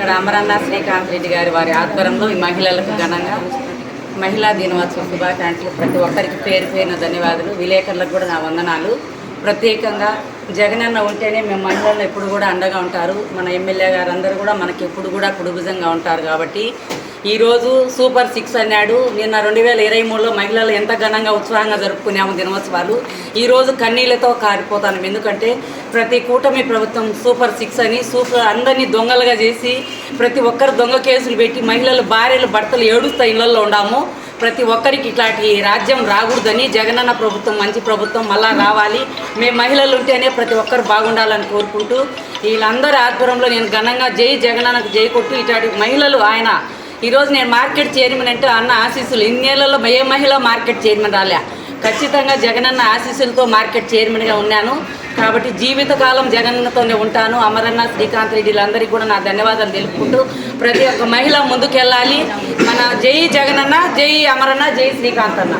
ఇక్కడ అమరన్న శ్రీకాంత్ రెడ్డి గారి వారి ఆధ్వర్యంలో ఈ మహిళలకు ఘనంగా మహిళా దినోత్సవ శుభాకాంక్షలు. ప్రతి ఒక్కరికి పేరు పేరిన ధన్యవాదాలు. విలేకరులకు కూడా నా వందనాలు. ప్రత్యేకంగా జగనన్న ఉంటేనే మేము మహిళలు ఎప్పుడు కూడా అండగా ఉంటారు. మన ఎమ్మెల్యే గారు అందరూ కూడా మనకి ఎప్పుడు కూడా కుడుభుజంగా ఉంటారు కాబట్టి ఈరోజు సూపర్ సిక్స్ అన్నాడు. నిన్న రెండు వేల ఇరవై మూడులో మహిళలు ఎంత ఘనంగా ఉత్సాహంగా జరుపుకున్నాము దినోత్సవాలు. ఈరోజు కన్నీళ్ళతో కారిపోతాను. ఎందుకంటే ప్రతి కూటమి ప్రభుత్వం సూపర్ సిక్స్ అని సూపర్ అందరినీ దొంగలుగా చేసి ప్రతి ఒక్కరు దొంగ కేసులు పెట్టి మహిళలు భార్యలు భర్తలు ఏడుస్తా ఇళ్ళలో ఉండాము ప్రతి ఒక్కరికి ఇట్లాంటి రాజ్యం రాకూడదని జగనన్న ప్రభుత్వం మంచి ప్రభుత్వం మళ్ళా రావాలి. మేము మహిళలు ఉంటేనే ప్రతి ఒక్కరు బాగుండాలని కోరుకుంటూ వీళ్ళందరి ఆధ్వర్యంలో నేను ఘనంగా జై జగనన్నకు జై కొట్టు ఇట్లాంటి మహిళలు ఆయన ఈరోజు నేను మార్కెట్ చైర్మన్ అంటే అన్న ఆశీస్సులు. ఇన్నేళ్ళలో ఏ మహిళ మార్కెట్ చైర్మన్ రాలే? ఖచ్చితంగా జగనన్న ఆశీస్సులతో మార్కెట్ చైర్మన్గా ఉన్నాను. కాబట్టి జీవితకాలం జగనన్నతోనే ఉంటాను. అమరన్న శ్రీకాంత్ రెడ్డిలందరికీ కూడా నా ధన్యవాదాలు తెలుపుకుంటూ ప్రతి ఒక్క మహిళ ముందుకెళ్ళాలి. మన జై జగనన్న జై అమరన్న జై శ్రీకాంత్ అన్న.